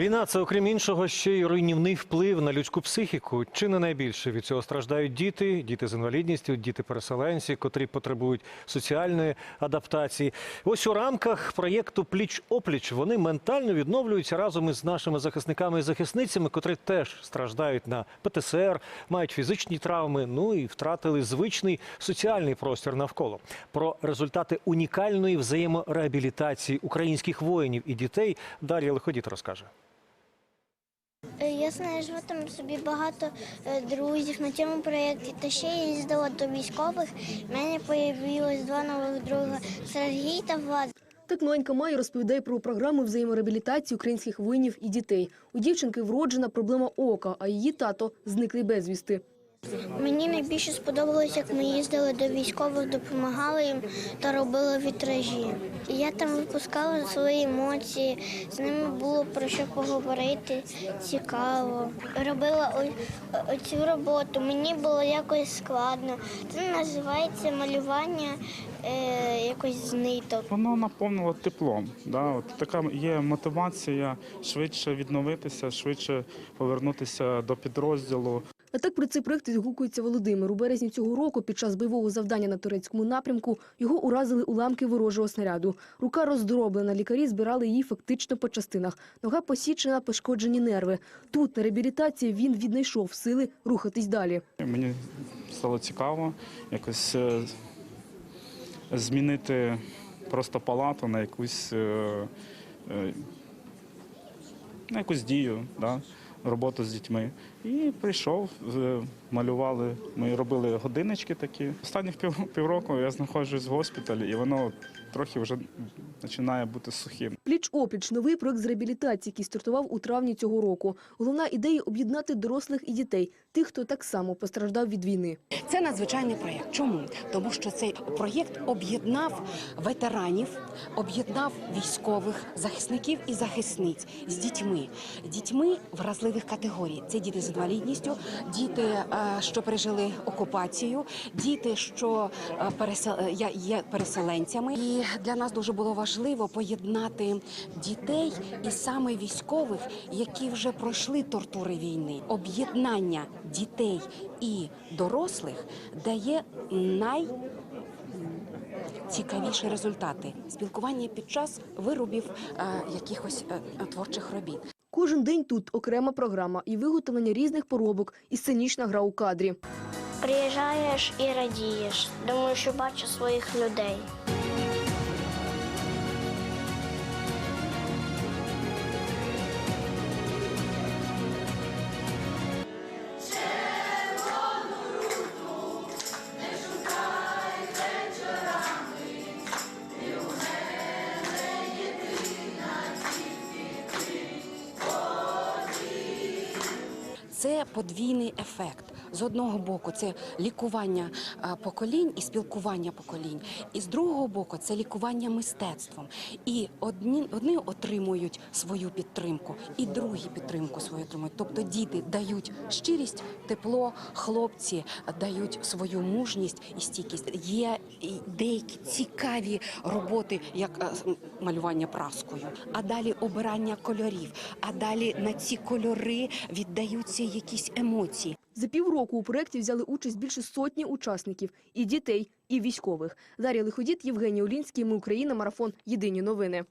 Війна це, окрім іншого, ще й руйнівний вплив на людську психіку. Чи не найбільше від цього страждають діти, діти з інвалідністю, діти-переселенці, котрі потребують соціальної адаптації. Ось у рамках проєкту Пліч опліч вони ментально відновлюються разом із нашими захисниками і захисницями, котрі теж страждають на ПТСР, мають фізичні травми, ну і втратили звичний соціальний простір навколо. Про результати унікальної взаємореабілітації українських воїнів і дітей Дар'я Лиходіт розкаже. Е, Я знаю, що там собі багато е, друзів на цьому проєкті. Та ще я їздила до військових. У мене з'явилось два нових друга Сергій та Влад. Так маленька Май розповідає про програму взаємореабілітації українських воїнів і дітей. У дівчинки вроджена проблема ока, а її тато зниклий безвісти. Мені найбільше сподобалось, як ми їздили до військових, допомагали їм та робили вітражі. Я там випускала свої емоції, з ними було про що поговорити. Цікаво. Робила оцю роботу. Мені було якось складно. Це називається малювання е, якось з. Воно наповнило теплом. Да? От така є мотивація швидше відновитися, швидше повернутися до підрозділу. А так про цей проект відгукується Володимир. У березні цього року під час бойового завдання на турецькому напрямку його уразили уламки ворожого снаряду. Рука роздроблена, лікарі збирали її фактично по частинах. Нога посічена, пошкоджені нерви. Тут на реабілітації він віднайшов сили рухатись далі. Мені стало цікаво якось е, змінити просто палату на якусь, е, е, на якусь дію, да? роботу з дітьми. І прийшов, малювали, ми робили годиннички такі. Останніх пів, півроку я знаходжусь в госпіталі, і воно трохи вже починає бути сухим. Пліч-опліч – новий проект з реабілітації, який стартував у травні цього року. Головна ідея – об'єднати дорослих і дітей, тих, хто так само постраждав від війни. Це надзвичайний проєкт. Чому? Тому що цей проєкт об'єднав ветеранів, об'єднав військових захисників і захисниць з дітьми, дітьми вразливих категорій. Це діти з інвалідністю, діти, е, що пережили окупацію, діти, що е, е, є переселенцями. І для нас дуже було важливо поєднати дітей і саме військових, які вже пройшли тортури війни. Об'єднання дітей і дорослих дає най Цікавіші результати спілкування під час виробів е, якихось е, творчих робіт. Кожен день тут окрема програма і виготовлення різних поробок, і сценічна гра у кадрі. Приїжджаєш і радієш. Думаю, що бачу своїх людей. Це подвійний ефект. З одного боку, це лікування поколінь і спілкування поколінь, і з другого боку, це лікування мистецтвом. І одні одні отримують свою підтримку, і другі підтримку свою отримують. Тобто діти дають щирість, тепло, хлопці дають свою мужність і стійкість. Є деякі цікаві роботи, як малювання праскою, а далі обирання кольорів. А далі на ці кольори віддаються якісь емоції. За півроку у проєкті взяли участь більше сотні учасників – і дітей, і військових. Дар'я Лиходіт, Євгеній Олінський. Ми Україна. Марафон. Єдині новини.